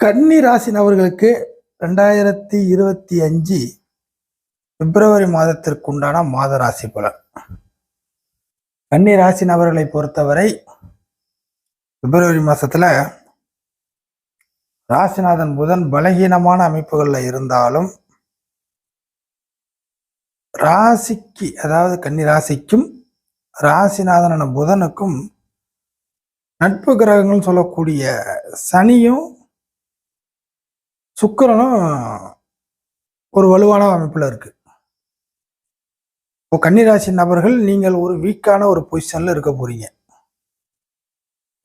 கன்னி ராசி நபர்களுக்கு ரெண்டாயிரத்தி இருபத்தி அஞ்சு பிப்ரவரி மாதத்திற்குண்டான மாத ராசி பலன். கன்னி ராசி நபர்களை பொறுத்தவரை பிப்ரவரி மாதத்தில் ராசிநாதன் புதன் பலகீனமான அமைப்புகளில் இருந்தாலும் ராசிக்கு அதாவது கன்னி ராசிக்கும் ராசிநாதனான புதனுக்கும் நட்பு கிரகங்கள் சொல்லக்கூடிய சனியும் சுக்கிரனும் ஒரு வலுவான அமைப்பில் இருக்கு. இப்போ கன்னிராசி நபர்கள் நீங்கள் ஒரு வீக்கான ஒரு பொசிஷனில் இருக்க போறீங்க.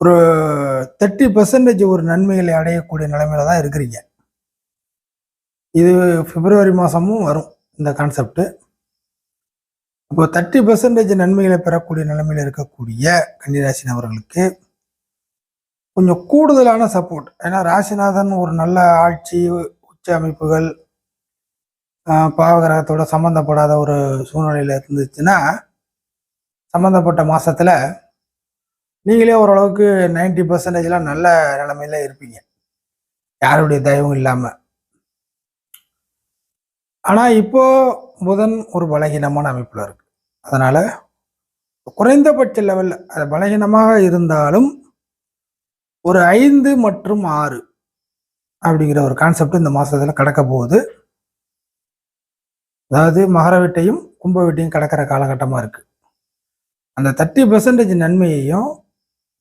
ஒரு தேர்ட்டி பர்சன்டேஜ் ஒரு நன்மைகளை அடையக்கூடிய நிலைமையில தான் இருக்கிறீங்க. இது பிப்ரவரி மாதமும் வரும் இந்த கான்செப்ட் இப்போ தேர்ட்டி பர்சன்டேஜ் நன்மைகளை பெறக்கூடிய நிலைமையில் இருக்கக்கூடிய கன்னிராசி நபர்களுக்கு கொஞ்சம் கூடுதலான சப்போர்ட் ஏன்னா ராசிநாதன் ஒரு நல்ல ஆட்சி உச்ச அமைப்புகள் பாவகிரகத்தோட சம்மந்தப்படாத ஒரு சூழ்நிலையில் இருந்துச்சுன்னா சம்மந்தப்பட்ட மாதத்தில் நீங்களே ஓரளவுக்கு நைன்டி பர்சன்டேஜ்லாம் நல்ல நிலமையில இருப்பீங்க. யாருடைய தயவும் இல்லாமல் ஆனால் இப்போது புதன் ஒரு பலகீனமான அமைப்பில் இருக்குது அதனால் குறைந்தபட்ச லெவலில் அது பலகீனமாக இருந்தாலும் ஒரு ஐந்து மற்றும் ஆறு அப்படிங்கிற ஒரு கான்செப்ட் இந்த மாதத்தில் கடக்க போகுது. அதாவது மகர வீட்டையும் கும்ப வீட்டையும் கடக்கிற காலகட்டமாக இருக்குது அந்த தேர்ட்டி பர்சன்டேஜ் நன்மையையும்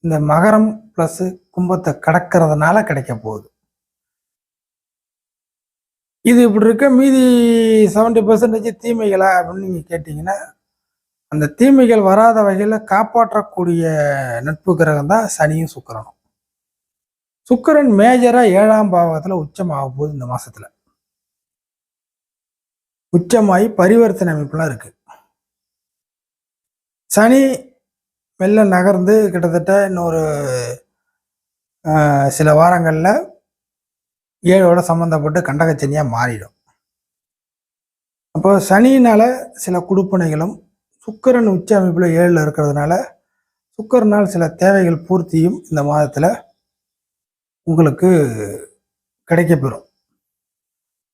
இந்த மகரம் ப்ளஸ் கும்பத்தை கடக்கிறதுனால கிடைக்க போகுது. இது இப்படி இருக்க மீதி செவன்டி பர்சன்டேஜ் தீமைகளா அப்படின்னு நீங்கள் கேட்டிங்கன்னா அந்த தீமைகள் வராத வகையில் காப்பாற்றக்கூடிய நட்பு கிரகம் தான் சனியும் சுக்கிரனும். சுக்கரன் மேஜரா ஏழாம் பாவகத்துல உச்சமாக போகுது இந்த மாசத்துல. உச்சமாகி பரிவர்த்தனை அமைப்புலாம் இருக்கு. சனி மெல்ல நகர்ந்து கிட்டத்தட்ட இன்னொரு சில வாரங்களில் ஏழோட சம்மந்தப்பட்டு கண்டகச்சனியாக மாறிடும். அப்போ சனியினால சில குடுப்பனைகளும் சுக்கரன் உச்ச அமைப்பில் ஏழில் இருக்கிறதுனால சுக்கரனால் சில தேவைகள் பூர்த்தியும் இந்த மாதத்தில் உங்களுக்கு கிடைக்கப்பெறும்.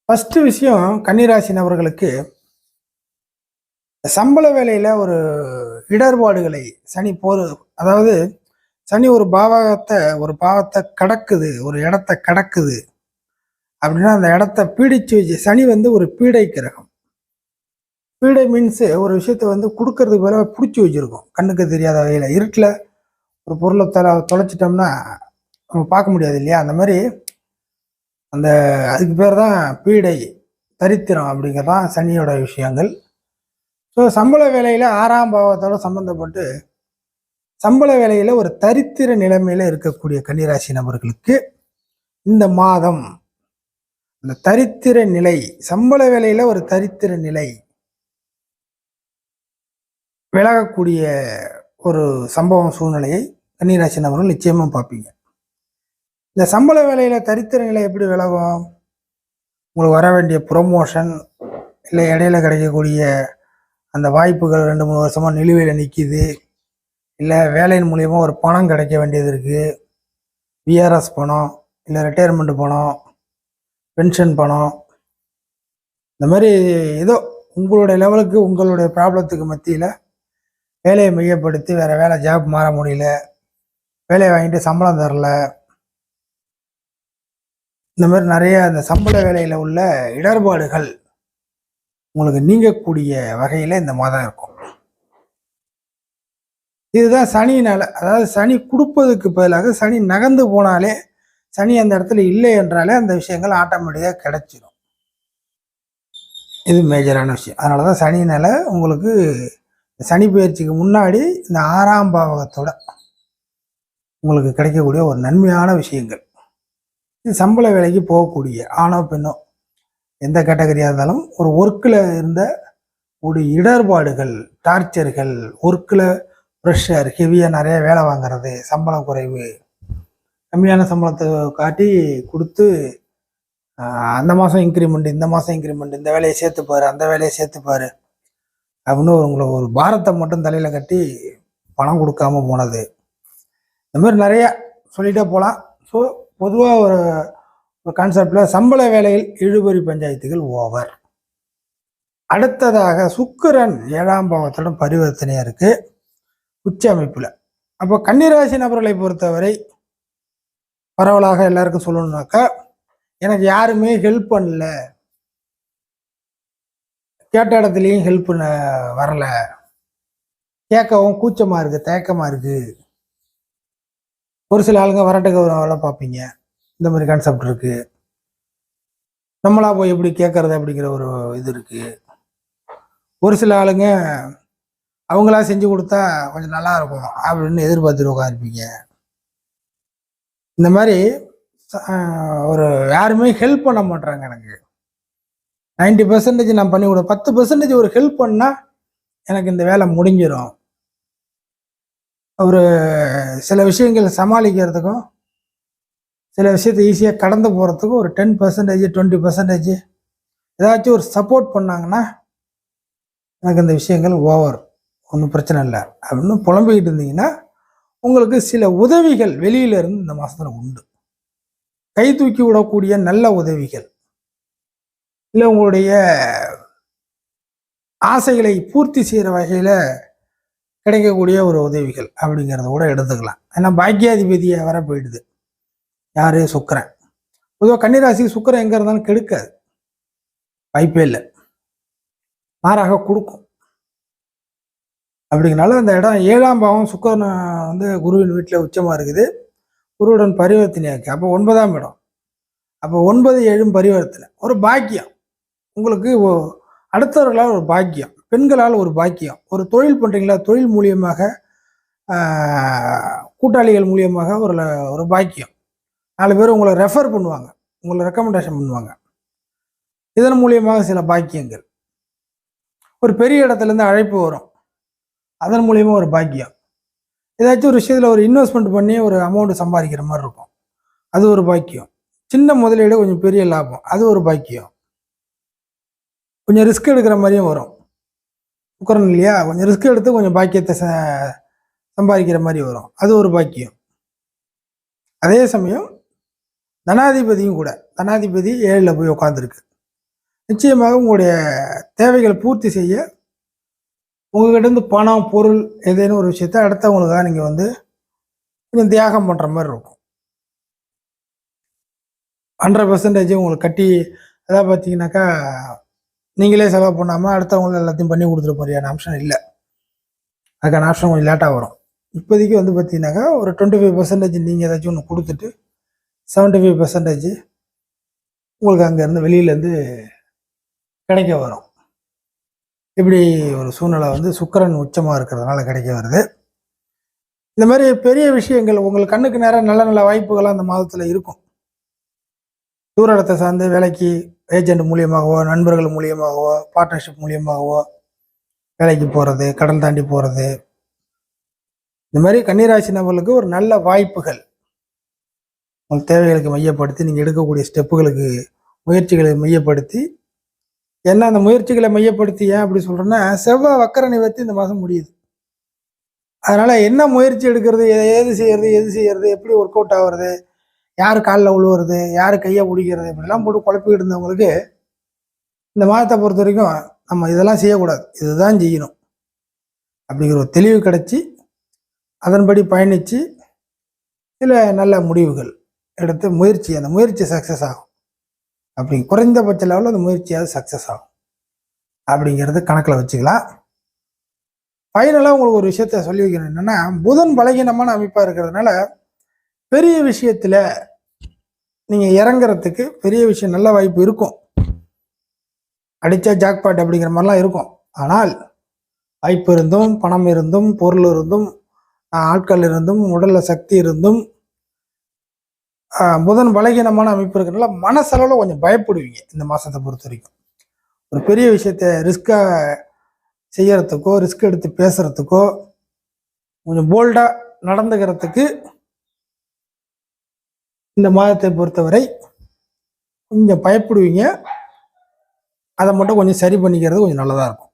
ஃபஸ்ட்டு விஷயம் கன்னிராசி நபர்களுக்கு சம்பள வேலையில் ஒரு இடர்பாடுகளை சனி போர் அதாவது சனி ஒரு பாவகத்தை ஒரு பாவத்தை கடக்குது ஒரு இடத்த கடக்குது அப்படின்னா அந்த இடத்த பீடிச்சு வச்சு சனி வந்து ஒரு பீடை கிரகம். பீடை மீன்ஸு ஒரு விஷயத்த வந்து கொடுக்கறதுக்கு பதிலாக பிடிச்சி வச்சுருக்கோம். கண்ணுக்கு தெரியாத வகையில். இருட்டில் ஒரு பொருளை தொலை தொலைச்சிட்டோம்னா நம்ம பார்க்க முடியாது இல்லையா? அந்த மாதிரி அந்த அதுக்கு பேர் தான் பீடை தரித்திரம் அப்படிங்கிறது தான் சனியோட விஷயங்கள். ஸோ சம்பள வேலையில் ஆறாம் பாவத்தோடு சம்மந்தப்பட்டு சம்பள வேலையில் ஒரு தரித்திர நிலைமையில் இருக்கக்கூடிய கன்னிராசி நபர்களுக்கு இந்த மாதம் இந்த தரித்திர நிலை சம்பள வேலையில் ஒரு தரித்திர நிலை விலகக்கூடிய ஒரு சம்பவம் சூழ்நிலையை கன்னிராசி நபர்கள் நிச்சயமாக பார்ப்பீங்க. இந்த சம்பள வேலையில் தரித்திர நிலை எப்படி விலகும்? உங்களுக்கு வர வேண்டிய ப்ரொமோஷன் இல்லை இடையில கிடைக்கக்கூடிய அந்த வாய்ப்புகள் ரெண்டு மூணு வருஷமாக நிலுவையில் நிற்கிது இல்லை வேலையின் மூலயமா ஒரு பணம் கிடைக்க வேண்டியது இருக்குது விஆர்எஸ் பணம் இல்லை ரிட்டையர்மெண்ட் பணம் பென்ஷன் பணம். இந்த மாதிரி ஏதோ உங்களுடைய லெவலுக்கு உங்களுடைய ப்ராப்ளத்துக்கு மத்தியில் வேலையை மையப்படுத்தி வேறு வேலை ஜாப் மாற முடியல. வேலையை வாங்கிட்டு சம்பளம் தரல. இந்த மாதிரி நிறைய அந்த சம்பள வேலையில் உள்ள இடர்பாடுகள் உங்களுக்கு நீங்கக்கூடிய வகையில் இந்த மாதம் இருக்கும். இதுதான் சனினால் அதாவது சனி கொடுப்பதுக்கு பதிலாக சனி நகர்ந்து போனாலே சனி அந்த இடத்துல இல்லை என்றாலே அந்த விஷயங்கள் ஆட்டோமேட்டிக்காக கிடைச்சிடும் இது மேஜரான விஷயம். அதனால தான் சனினால் உங்களுக்கு சனி பயிற்சிக்கு முன்னாடி இந்த ஆறாம் பாவகத்தோட உங்களுக்கு கிடைக்கக்கூடிய ஒரு நன்மையான விஷயங்கள். இது சம்பள வேலைக்கு போகக்கூடிய ஆணோ பெண்ணோ எந்த கேட்டகரியாக இருந்தாலும் ஒரு ஒர்க்கில் இருந்த ஒரு இடர்பாடுகள் டார்ச்சர்கள் ஒர்க்கில் ப்ரெஷர் ஹெவியாக நிறைய வேலை வாங்குறது சம்பளம் குறைவு கம்மியான சம்பளத்தை காட்டி கொடுத்து அந்த மாதம் இன்க்ரிமெண்ட் இந்த மாதம் இன்க்ரிமெண்ட் இந்த வேலையை சேர்த்துப்பாரு அந்த வேலையை சேர்த்துப்பாரு அப்படின்னு உங்களை ஒரு பாரத்தை மட்டும் தலையில் கட்டி பணம் கொடுக்காம போனது. இந்த மாதிரி நிறையா சொல்லிகிட்டே போகலாம் ஸோ பொதுவாக ஒரு ஒரு கான்செப்டில் சம்பள வேலையில் இழுபறி பஞ்சாயத்துகள் ஓவர் அடுத்ததாக சுக்கிரன் ஏழாம் பாவத்துடன் பரிவர்த்தனையாக இருக்குது உச்ச அமைப்பில். அப்போ கன்னிராசி நபர்களை பொறுத்தவரை பரவலாக எல்லாருக்கும் சொல்லணும்னாக்கா எனக்கு யாருமே ஹெல்ப் பண்ணல. கேட்ட இடத்துலையும் ஹெல்ப் பண்ண வரலை. கேட்கவும் கூச்சமாக இருக்குது தேக்கமாக இருக்குது ஒரு சில ஆளுங்க வரட்டுக்கு வேலை பார்ப்பீங்க. இந்த மாதிரி கான்செப்ட் இருக்கு. நம்மளா போய் எப்படி கேட்கறது அப்படிங்கிற ஒரு இது இருக்கு. ஒரு சில ஆளுங்க அவங்களா செஞ்சு கொடுத்தா கொஞ்சம் நல்லா இருக்கும் அப்படின்னு எதிர்பார்த்துட்டு உட்காந்துருப்பீங்க இந்த மாதிரி ஒரு யாருமே ஹெல்ப் பண்ண மாட்டாங்க எனக்கு. நைன்டி பர்சன்டேஜ் நான் பண்ணி கொடுப்பேன் பத்து பர்சன்டேஜ் ஒரு ஹெல்ப் பண்ணால் எனக்கு இந்த வேலை முடிஞ்சிடும் ஒரு சில விஷயங்கள் சமாளிக்கிறதுக்கும் சில விஷயத்தை ஈஸியாக கடந்து போகிறதுக்கும் ஒரு டென் பர்சன்டேஜ் டுவெண்ட்டி பர்சன்டேஜ் ஏதாச்சும் ஒரு சப்போர்ட் பண்ணாங்கன்னா எனக்கு இந்த விஷயங்கள் ஓவர் ஒன்றும் பிரச்சனை இல்லை. அப்படின்னு புலம்பிக்கிட்டு இருந்தீங்கன்னா உங்களுக்கு சில உதவிகள் வெளியில இருந்து இந்த மாதத்தில் உண்டு. கை தூக்கி விடக்கூடிய நல்ல உதவிகள். இல்லை உங்களுடைய ஆசைகளை பூர்த்தி செய்கிற வகையில் கிடைக்கக்கூடிய ஒரு உதவிகள் அப்படிங்கிறத கூட எடுத்துக்கலாம். ஏன்னா பாக்கியாதிபதியை வர போயிடுது. யாரு? சுக்கரன். பொதுவாக கன்னிராசி சுக்கரன் எங்கே இருந்தாலும் கெடுக்காது. வாய்ப்பே இல்லை. மாறாக கொடுக்கும். அப்படிங்கனால அந்த இடம் ஏழாம் பாவம் சுக்கரன் வந்து குருவின் வீட்டில் உச்சமாக இருக்குது. குருவுடன் பரிவர்த்தனையாக்கு அப்போ ஒன்பதாம் இடம். அப்போ ஒன்பது ஏழும் பரிவர்த்தனை. ஒரு பாக்கியம். உங்களுக்கு அடுத்தவர்களால் ஒரு பாக்கியம். பெண்களால் ஒரு பாக்கியம். ஒரு தொழில் பண்ணுறீங்களா தொழில் மூலியமாக கூட்டாளிகள் மூலியமாக ஒரு ஒரு பாக்கியம். நாலு பேர் உங்களை ரெஃபர் பண்ணுவாங்க. உங்களை ரெக்கமெண்டேஷன் பண்ணுவாங்க. இதன் மூலியமாக சில பாக்கியங்கள். ஒரு பெரிய இடத்துலேருந்து அழைப்பு வரும். அதன் மூலியமாக ஒரு பாக்கியம். ஏதாச்சும் ஒரு விஷயத்தில் ஒரு இன்வெஸ்ட்மெண்ட் பண்ணி ஒரு அமௌண்ட் சம்பாதிக்கிற மாதிரி இருக்கும். அது ஒரு பாக்கியம். சின்ன முதலீடு கொஞ்சம் பெரிய லாபம். அது ஒரு பாக்கியம். கொஞ்சம் ரிஸ்க் எடுக்கிற மாதிரியும் வரும். உட்கரன் இல்லையா? கொஞ்சம் ரிஸ்க் எடுத்து கொஞ்சம் பாக்கியத்தை ச சம்பாதிக்கிற மாதிரி வரும். அது ஒரு பாக்கியம். அதே சமயம் தனாதிபதியும் கூட தனாதிபதி ஏழில் போய் உட்காந்துருக்கு நிச்சயமாக உங்களுடைய தேவைகளை பூர்த்தி செய்ய உங்ககிட்ட இருந்து பணம் பொருள் ஏதேனும் ஒரு விஷயத்த அடுத்தவங்களுக்காக நீங்கள் வந்து கொஞ்சம் தியாகம் பண்ணுற மாதிரி இருக்கும். ஹண்ட்ரட் பர்சன்டேஜ் உங்களுக்கு கட்டி அதான் பார்த்தீங்கன்னாக்கா நீங்களே செலவு பண்ணாமல் அடுத்தவங்களை எல்லாத்தையும் பண்ணி கொடுத்துட்டு மாதிரியான ஆப்ஷன் இல்லை. அதுக்கான ஆப்ஷன் கொஞ்சம் லேட்டாக வரும். இப்போதைக்கு வந்து பார்த்தீங்கன்னாக்கா ஒரு டுவெண்ட்டி ஃபைவ் பர்சன்டேஜ் நீங்கள் ஏதாச்சும் ஒன்று கொடுத்துட்டு செவன்ட்டி ஃபைவ் பர்சன்டேஜ் உங்களுக்கு அங்கேருந்து வெளியிலேருந்து கிடைக்க வரும். இப்படி ஒரு சூழ்நிலை வந்து சுக்கரன் உச்சமாக இருக்கிறதுனால கிடைக்க வருது. இந்த மாதிரி பெரிய விஷயங்கள் உங்களுக்கு கண்ணுக்கு நேரம் நல்ல நல்ல வாய்ப்புகள்லாம் அந்த மாதத்தில் இருக்கும். தூர இடத்தை சார்ந்து வேலைக்கு ஏஜென்ட் மூலியமாகவோ நண்பர்கள் மூலியமாகவோ பார்ட்னர்ஷிப் மூலியமாகவோ வேலைக்கு போகிறது கடல் தாண்டி போகிறது இந்த மாதிரி கன்னிராசி நபர்களுக்கு ஒரு நல்ல வாய்ப்புகள். உங்கள் தேவைகளுக்கு மையப்படுத்தி நீங்கள் எடுக்கக்கூடிய ஸ்டெப்புகளுக்கு முயற்சிகளை மையப்படுத்தி என்ன அந்த முயற்சிகளை மையப்படுத்தி ஏன் அப்படி சொல்கிறேன்னா செவ்வாய் வக்கர நிவர்த்தி இந்த மாதம் முடியுது. அதனால் என்ன முயற்சி எடுக்கிறது எது ஏது எது செய்கிறது எப்படி ஒர்க் அவுட் ஆகுறது யார் காலில் உழுவுறது யார் கையை பிடிக்கிறது இப்படிலாம் போட்டு குழப்பிக்கிட்டு இருந்தவங்களுக்கு இந்த மாதத்தை பொறுத்த வரைக்கும் நம்ம இதெல்லாம் செய்யக்கூடாது. இதுதான் செய்யணும். அப்படிங்கிற ஒரு தெளிவு கிடச்சி அதன்படி பயணித்து சில நல்ல முடிவுகள் எடுத்து முயற்சி அந்த முயற்சி சக்ஸஸ் ஆகும். அப்படி குறைந்தபட்ச லெவலில் அந்த முயற்சியாவது சக்ஸஸ் ஆகும். அப்படிங்கிறது கணக்கில் வச்சுக்கலாம். ஃபைனலாக உங்களுக்கு ஒரு விஷயத்த சொல்லி வைக்கணும். என்னென்னா புதன் பலகீனமான அமைப்பாக இருக்கிறதுனால பெரிய விஷயத்தில் நீங்கள் இறங்குறதுக்கு பெரிய விஷயம் நல்ல வாய்ப்பு இருக்கும். அடித்தா ஜாக்பாட் அப்படிங்கிற மாதிரிலாம் இருக்கும். ஆனால் வாய்ப்பு இருந்தும் பணம் இருந்தும் பொருள் இருந்தும் ஆட்கள் இருந்தும் உடலில் சக்தி இருந்தும் புதன் பலகீனமான அமைப்பு இருக்கிறனால மனசளவில் கொஞ்சம் பயப்படுவீங்க இந்த மாதத்தை பொறுத்த வரைக்கும். ஒரு பெரிய விஷயத்த ரிஸ்க்காக செய்யறதுக்கோ ரிஸ்க் எடுத்து பேசுகிறதுக்கோ கொஞ்சம் போல்டாக நடந்துக்கிறதுக்கு இந்த மாதத்தை பொறுத்தவரை கொஞ்சம் பயப்படுவீங்க. அதை மட்டும் கொஞ்சம் சரி பண்ணிக்கிறது கொஞ்சம் நல்லதாக இருக்கும்.